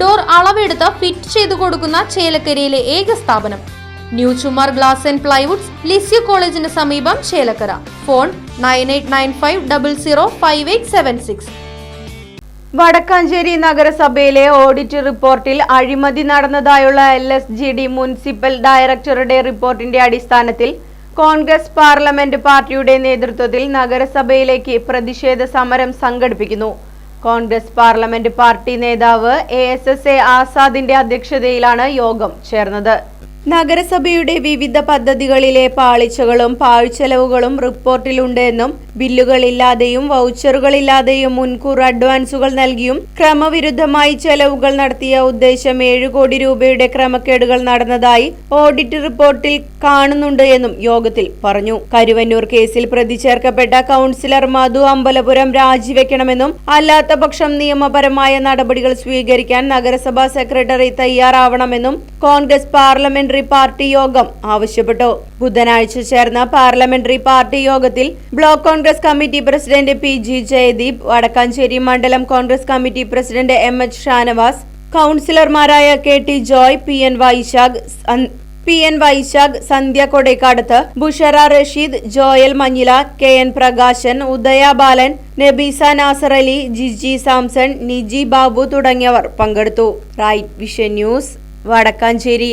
Door അളവെടുത്ത് fit ചെയ്തു കൊടുക്കുന്ന ചേലക്കരയിലെ ഏക സ്ഥാപനം. New Chumar glass and plywoods Lisieux കോളേജിന് സമീപം Chelakkara. Phone nine eight nine five double zero five eight seven six. Wadakkanchery നഗരസഭയിലെ ഓഡിറ്റ് റിപ്പോർട്ടിൽ അഴിമതി നടന്നതായുള്ള L S G D municipal ഡയറക്ടറുടെ റിപ്പോർട്ടിന്റെ അടിസ്ഥാനത്തിൽ കോൺഗ്രസ് പാർലമെന്റ് പാർട്ടിയുടെ നേതൃത്വത്തിൽ നഗരസഭയിലേക്ക് പ്രതിഷേധ സമരം സംഘടിപ്പിക്കുന്നു. കോൺഗ്രസ് പാർലമെന്റ് പാർട്ടി നേതാവ് എ എസ് എസ് എ ആസാദിന്റെ അധ്യക്ഷതയിലാണ് യോഗം ചേർന്നത്. നഗരസഭയുടെ വിവിധ പദ്ധതികളിലെ പാളിച്ചകളും പാഴ്ചെലവുകളും റിപ്പോർട്ടിലുണ്ട് എന്നും ബില്ലുകളില്ലാതെയും വൗച്ചറുകളില്ലാതെയും മുൻകൂർ അഡ്വാൻസുകൾ നൽകിയും ക്രമവിരുദ്ധമായി ചെലവുകൾ നടത്തിയ ഉദ്ദേശം ഏഴു കോടി രൂപയുടെ ക്രമക്കേടുകൾ നടന്നതായി ഓഡിറ്റ് റിപ്പോർട്ടിൽ കാണുന്നുണ്ട് എന്നും യോഗത്തിൽ പറഞ്ഞു. കരുവന്നൂർ കേസിൽ പ്രതി ചേർക്കപ്പെട്ട കൗൺസിലർ മധു അമ്പലപുരം രാജിവെക്കണമെന്നും അല്ലാത്തപക്ഷം നിയമപരമായ നടപടികൾ സ്വീകരിക്കാൻ നഗരസഭാ സെക്രട്ടറി തയ്യാറാവണമെന്നും കോൺഗ്രസ് പാർലമെന്ററി പാർട്ടി യോഗം ആവശ്യപ്പെട്ടു. ബുധനാഴ്ച ചേർന്ന പാർലമെന്ററി പാർട്ടി യോഗത്തിൽ block Congress committee president P G Jayadeep Vadakkanchery മണ്ഡലം Congress committee president M H Shanavas കൗൺസിലർമാരായ K T Joy P N Vaishakh P N Vaishakh Sandhya Kodakkadath Bushara Rasheed Joyal Manjila K N Prakashan Udaya Balan Nabeesa Nasar Ali Jiji Samson Niji Babu തുടങ്ങിയവർ പങ്കെടുത്തു. Right vision news Vadakkanchery.